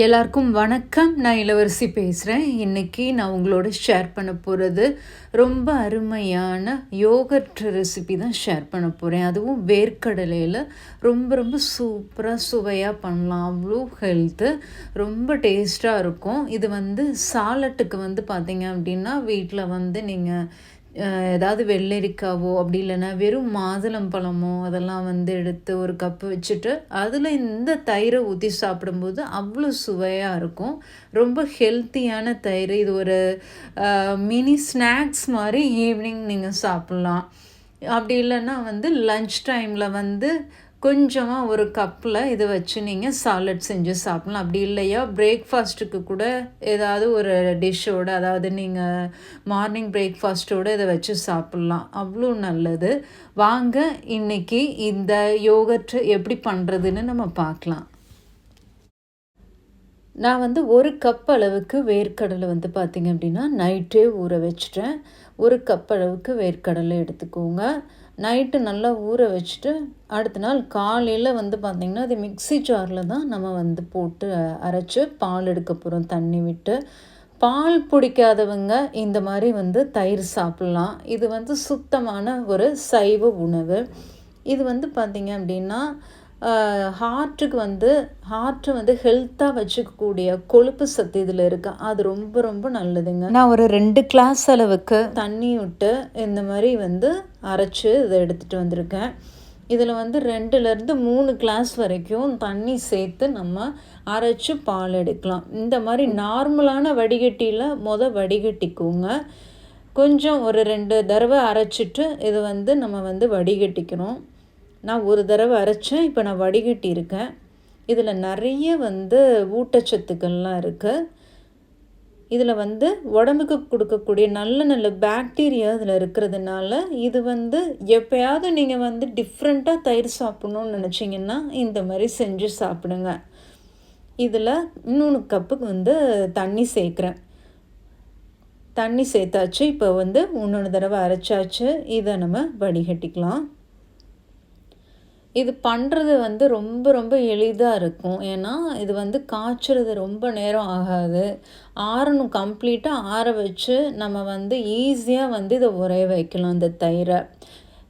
எல்லாருக்கும் வணக்கம். நான் இளவரசி பேசுகிறேன் இன்றைக்கி நான் உங்களோட ஷேர் பண்ண போகிறது ரொம்ப அருமையான யோகர்ட் ரெசிபி தான் ஷேர் பண்ண போகிறேன் அதுவும் வேர்க்கடலையில் ரொம்ப ரொம்ப சூப்பராக சுவையாக பண்ணலாம். அவ்வளோ ஹெல்த்து ரொம்ப டேஸ்ட்டாக இருக்கும். இது வந்து சாலட்டுக்கு வந்து பார்த்தீங்க அப்படின்னா வீட்டில் வந்து நீங்கள் ஏதாவது வெள்ளரிக்காவோ அப்படி இல்லைன்னா வெறும் மாதுளம் பழமோ அதெல்லாம் வந்து எடுத்து ஒரு கப்பு வச்சுட்டு அதில் இந்த தயிரை ஊற்றி சாப்பிடும்போது அவ்வளோ சுவையாக இருக்கும். ரொம்ப ஹெல்த்தியான தயிர். இது ஒரு மினி ஸ்நாக்ஸ் மாதிரி ஈவினிங் நீங்கள் சாப்பிட்லாம். அப்படி இல்லைன்னா வந்து லஞ்ச் டைமில் வந்து கொஞ்சமாக ஒரு கப்பில் இதை வச்சு நீங்கள் சாலட் செஞ்சு சாப்பிட்லாம். அப்படி இல்லையா? பிரேக்ஃபாஸ்ட்டுக்கு கூட ஏதாவது ஒரு டிஷ்ஷோடு அதாவது நீங்கள் மார்னிங் பிரேக்ஃபாஸ்ட்டோடு இதை வச்சு சாப்பிட்லாம். அவ்வளோ நல்லது. வாங்க இன்றைக்கி இந்த யோகட் எப்படி பண்ணுறதுன்னு நம்ம பார்க்கலாம். நான் வந்து ஒரு கப் அளவுக்கு வேர்க்கடலை வந்து பார்த்திங்க அப்படின்னா நைட்டே ஊற வச்சுட்டேன். ஒரு கப் அளவுக்கு வேர்க்கடலை எடுத்துக்கோங்க. நைட்டு நல்லா ஊற வச்சுட்டு அடுத்த நாள் காலையில் வந்து பார்த்திங்கன்னா அது மிக்சி ஜாரில் தான் நம்ம வந்து போட்டு அரைச்சி பால் எடுக்க போகிறோம் தண்ணி விட்டு. பால் பிடிக்காதவங்க இந்த மாதிரி வந்து தயிர் சாப்பிட்லாம். இது வந்து சுத்தமான ஒரு சைவ உணவு. இது வந்து பார்த்திங்க அப்படின்னா ஹார்ட்டுக்கு வந்து ஹார்ட்டை வந்து ஹெல்த்தாக வச்சுக்கக்கூடிய கொழுப்பு சத்து இதில் இருக்குது அது ரொம்ப ரொம்ப நல்லதுங்க. நான் ஒரு ரெண்டு கிளாஸ் அளவுக்கு தண்ணி விட்டு இந்த மாதிரி வந்து அரைச்சி இதை எடுத்துகிட்டு வந்திருக்கேன். இதில் வந்து ரெண்டுலேருந்து மூணு கிளாஸ் வரைக்கும் தண்ணி சேர்த்து நம்ம அரைச்சி பால் எடுக்கலாம். இந்த மாதிரி நார்மலான வடிகட்டியில் மொதல் வடிகட்டிக்கோங்க. கொஞ்சம் ஒரு ரெண்டு தடவை அரைச்சிட்டு இதை வந்து நம்ம வந்து வடிகட்டிக்கணும். நான் ஒரு தடவை அரைச்சேன் இப்போ நான் வடிகட்டி இருக்கேன். இதில் நிறைய வந்து ஊட்டச்சத்துக்கள்லாம் இருக்குது இதில் வந்து உடம்புக்கு கொடுக்கக்கூடிய நல்ல நல்ல பாக்டீரியா இதில் இருக்கிறதுனால இது வந்து எப்போயாவது நீங்கள் வந்து டிஃப்ரெண்ட்டாக தயிர் சாப்பிட்ணுன்னு நினச்சிங்கன்னா இந்த மாதிரி செஞ்சு சாப்பிடுங்க. இதில் இன்னொன்று கப்புக்கு வந்து தண்ணி சேர்க்குறேன். தண்ணி சேர்த்தாச்சு இப்போ வந்து இன்னொன்று தடவை அரைச்சாச்சு. இதை நம்ம வடிகட்டிக்கலாம். இது பண்ணுறது வந்து ரொம்ப ரொம்ப எளிதாக இருக்கும். ஏன்னா இது வந்து காய்ச்சுறது ரொம்ப நேரம் ஆகாது. ஆறணும் கம்ப்ளீட்டாக ஆற வச்சு நம்ம வந்து ஈஸியாக வந்து இதை உரைய வைக்கலாம் இந்த தயிரை.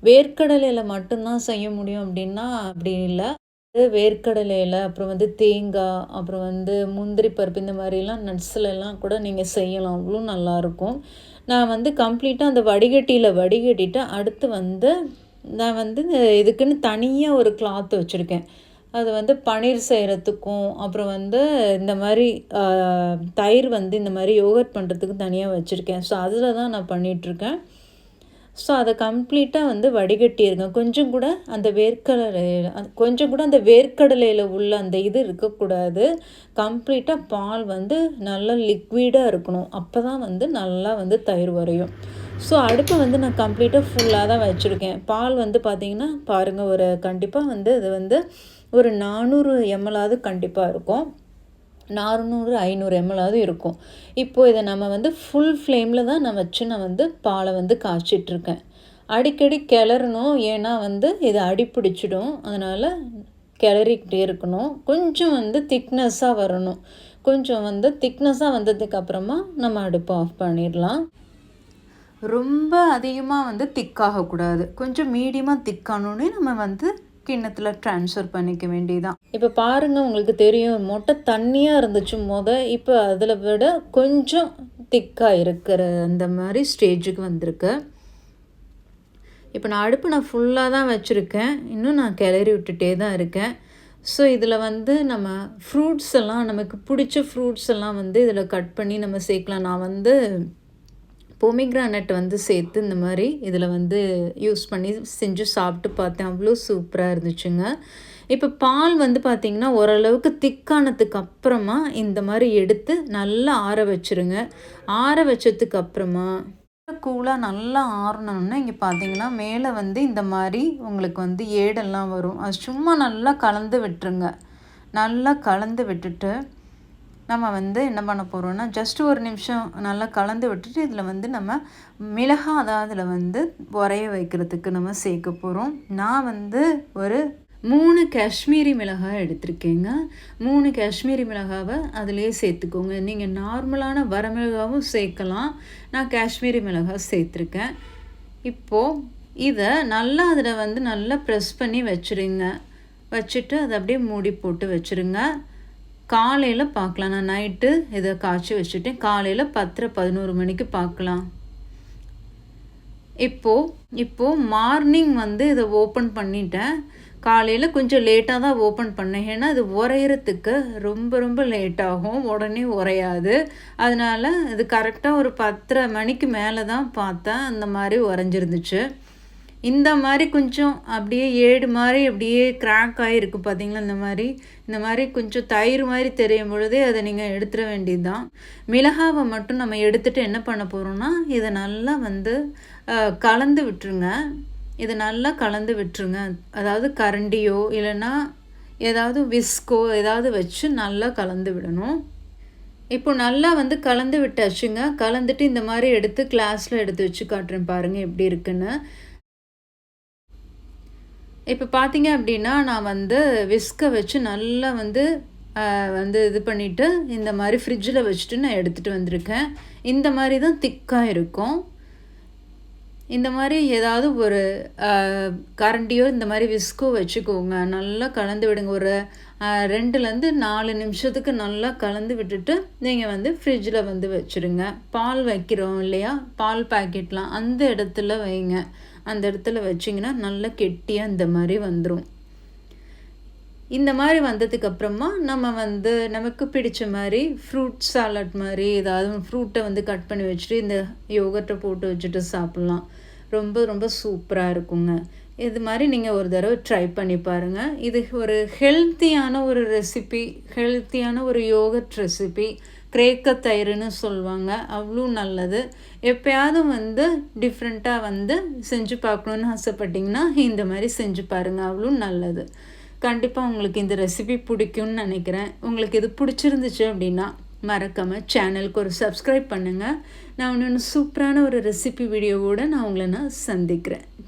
வேர்க்கடலையில் மட்டும்தான் செய்ய முடியும் அப்படின்னா அப்படி இல்லை. வேர்க்கடலையில் அப்புறம் வந்து தேங்காய் அப்புறம் வந்து முந்திரி பருப்பு இந்த மாதிரிலாம் நட்ஸ்லலாம் கூட நீங்கள் செய்யலாம். அவ்வளோ நல்லாயிருக்கும் நான் வந்து கம்ப்ளீட்டாக அந்த வடிகட்டியில் வடிகட்டிட்டு அடுத்து வந்து நான் வந்து இதுக்குன்னு தனியாக ஒரு கிளாத் வச்சுருக்கேன். அது வந்து பன்னீர் செய்கிறதுக்கும் அப்புறம் வந்து இந்த மாதிரி தயிர் வந்து இந்த மாதிரி யோகர்ட் பண்ணுறதுக்கு தனியாக வச்சுருக்கேன். ஸோ அதில் தான் நான் பண்ணிகிட்ருக்கேன் ஸோ அதை கம்ப்ளீட்டாக வந்து வடிகட்டியிருக்கேன். கொஞ்சம் கூட அந்த வேர்க்கடலையில் கொஞ்சம் கூட அந்த வேர்க்கடலையில் உள்ள அந்த இது இருக்கக்கூடாது. கம்ப்ளீட்டாக பால் வந்து நல்லா லிக்விடாக இருக்கணும். அப்போ தான் வந்து நல்லா வந்து தயிர் வரையும். ஸோ அடுப்பை வந்து நான் கம்ப்ளீட்டாக ஃபுல்லாக தான் வச்சுருக்கேன். பால் வந்து பார்த்திங்கன்னா பாருங்கள் ஒரு கண்டிப்பாக வந்து இது வந்து ஒரு நானூறு எம்எலாவது கண்டிப்பாக இருக்கும். நானூறு ஐநூறு எம்எலாவது இருக்கும். இப்போது இதை நம்ம வந்து ஃபுல் ஃப்ளேமில் தான் நான் வச்சு நான் வந்து பாலை வந்து காய்ச்சிட்ருக்கேன். அடிக்கடி கிளறணும். ஏன்னா வந்து இது அடி பிடிச்சிடும். அதனால் கிளறிக்கிட்டே இருக்கணும். கொஞ்சம் வந்து திக்னஸ்ஸாக வரணும். கொஞ்சம் வந்து திக்னஸ்ஸாக வந்ததுக்கப்புறமா நம்ம அடுப்பை ஆஃப் பண்ணிடலாம். ரொம்ப அதிகமாக வந்து திக்காகக்கூடாது கொஞ்சம் மீடியமாக திக்கானோடனே நம்ம வந்து கிண்ணத்தில் ட்ரான்ஸ்ஃபர் பண்ணிக்க வேண்டியதான் இப்போ பாருங்கள் உங்களுக்கு தெரியும் மொட்டை தண்ணியாக இருந்துச்சு முத இப்போ அதில் விட கொஞ்சம் திக்காக இருக்கிற அந்த மாதிரி ஸ்டேஜுக்கு வந்திருக்கு. இப்போ நான் அடுப்பு நான் ஃபுல்லாக தான் வச்சுருக்கேன். இன்னும் நான் கிளறி விட்டுட்டே தான் இருக்கேன். ஸோ இதில் வந்து நம்ம ஃப்ரூட்ஸ் எல்லாம் நமக்கு பிடிச்ச ஃப்ரூட்ஸ் எல்லாம் வந்து இதில் கட் பண்ணி நம்ம சேர்க்கலாம். நான் வந்து பொமிக்ரானட் வந்து சேர்த்து இந்த மாதிரி இதில் வந்து யூஸ் பண்ணி செஞ்சு சாப்பிட்டு பார்த்தேன். அவ்வளோ சூப்பராக இருந்துச்சுங்க. இப்போ பால் வந்து பார்த்திங்கன்னா ஓரளவுக்கு திக்கானதுக்கு அப்புறமா இந்த மாதிரி எடுத்து நல்லா ஆற வச்சுருங்க. ஆற வச்சதுக்கு அப்புறமா கூலாக நல்லா ஆறணும்னா இங்கே பார்த்தீங்கன்னா மேலே வந்து இந்த மாதிரி உங்களுக்கு வந்து ஏடெல்லாம் வரும். அது சும்மா நல்லா கலந்து விட்டுருங்க. நல்லா கலந்து விட்டுட்டு நம்ம வந்து என்ன பண்ண போகிறோம்னா ஜஸ்ட் ஒரு நிமிஷம் நல்லா கலந்து விட்டுட்டு இதில் வந்து நம்ம மிளகா அதாவது அதில் வந்து உரைய வைக்கிறதுக்கு நம்ம சேர்க்க போகிறோம் நான் வந்து ஒரு மூணு காஷ்மீரி மிளகாய் எடுத்திருக்கேங்க. மூணு காஷ்மீரி மிளகாவை அதிலே சேர்த்துக்கோங்க. நீங்கள் நார்மலான வரமிளகாவும் சேர்க்கலாம். நான் காஷ்மீரி மிளகாய் சேர்த்துருக்கேன். இப்போது இதை நல்லா அதில் வந்து நல்லா ப்ரெஸ் பண்ணி வச்சுருங்க. வச்சுட்டு அதை அப்படியே மூடி போட்டு வச்சுருங்க. காலையில் பார்க்கலாம். நான் நைட்டு இதை காய்ச்சி வச்சுட்டேன். காலையில் பத்தரை பதினோரு மணிக்கு பார்க்கலாம். இப்போது இப்போது மார்னிங் வந்து இதை ஓப்பன் பண்ணிட்டேன். காலையில் கொஞ்சம் லேட்டாக தான் ஓப்பன் பண்ணேன். ஏன்னா அது உரையிறதுக்கு ரொம்ப ரொம்ப லேட் ஆகும். உடனே உரையாது. அதனால் இது கரெக்டாக ஒரு பத்தரை மணிக்கு மேலே தான் பார்த்தேன். அந்த மாதிரி உறைஞ்சிருந்துச்சு. இந்த மாதிரி கொஞ்சம் அப்படியே ஏடு மாதிரி அப்படியே கிராக் ஆகிருக்கு பார்த்தீங்களா இந்த மாதிரி? இந்த மாதிரி கொஞ்சம் தயிர் மாதிரி தெரியும் பொழுதே அதை நீங்கள் எடுத்துட வேண்டியது தான் மிளகாவை மட்டும் நம்ம எடுத்துகிட்டு என்ன பண்ண போகிறோம்னா இதை நல்லா வந்து கலந்து விட்டுருங்க. இதை நல்லா கலந்து விட்டுருங்க. அதாவது கரண்டியோ இல்லைன்னா ஏதாவது விஸ்கோ ஏதாவது வச்சு நல்லா கலந்து விடணும். இப்போ நல்லா வந்து கலந்து விட்டாச்சுங்க. கலந்துட்டு இந்த மாதிரி எடுத்து கிளாஸில் எடுத்து வச்சு காட்டுறேன் பாருங்கள் எப்படி இருக்குன்னு. இப்போ பார்த்தீங்க அப்படின்னா நான் வந்து விஸ்கை வச்சு நல்லா வந்து வந்து இது பண்ணிவிட்டு இந்த மாதிரி ஃப்ரிட்ஜில் வச்சுட்டு நான் எடுத்துகிட்டு வந்திருக்கேன். இந்த மாதிரி தான் திக்காக இருக்கும். இந்த மாதிரி ஏதாவது ஒரு கரண்டியோ இந்த மாதிரி விஸ்கோ வச்சுக்கோங்க. நல்லா கலந்து விடுங்க. ஒரு ரெண்டுலேருந்து நாலு நிமிஷத்துக்கு நல்லா கலந்து விட்டுட்டு நீங்கள் வந்து ஃப்ரிட்ஜில் வந்து வச்சுருங்க. பால் வைக்கிறோம் இல்லையா? பால் பாக்கெட்லாம் அந்த இடத்துல வைங்க. அந்த இடத்துல வச்சிங்கன்னா நல்லா கெட்டியாக இந்த மாதிரி வந்துடும் இந்த மாதிரி வந்ததுக்கப்புறமா நம்ம வந்து நமக்கு பிடிச்ச மாதிரி ஃப்ரூட் சாலட் மாதிரி ஏதாவது ஃப்ரூட்டை வந்து கட் பண்ணி வச்சுட்டு இந்த யோகர்ட்டை போட்டு வச்சுட்டு சாப்பிட்லாம். ரொம்ப ரொம்ப சூப்பராக இருக்குங்க. இது மாதிரி நீங்கள் ஒரு தடவை ட்ரை பண்ணி பாருங்கள் இது ஒரு ஹெல்த்தியான ஒரு ரெசிபி ஹெல்த்தியான ஒரு யோகட் ரெசிபி கிரேக்க தயிர்னு சொல்லுவாங்க. அவ்வளோ நல்லது. எப்போயாவது வந்து டிஃப்ரெண்ட்டாக வந்து செஞ்சு பார்க்கணுன்னு ஆசைப்பட்டிங்கன்னா இந்த மாதிரி செஞ்சு பாருங்கள் அவ்வளோ நல்லது. கண்டிப்பாக உங்களுக்கு இந்த ரெசிபி பிடிக்கும்னு நினைக்கிறேன். உங்களுக்கு இது பிடிச்சிருந்துச்சு அப்படின்னா மறக்காமல் சேனலுக்கு ஒரு சப்ஸ்கிரைப் பண்ணுங்கள் நான் இன்னொன்று சூப்பரான ஒரு ரெசிபி வீடியோவோடு நான் உங்களை நான் சந்திக்கிறேன்.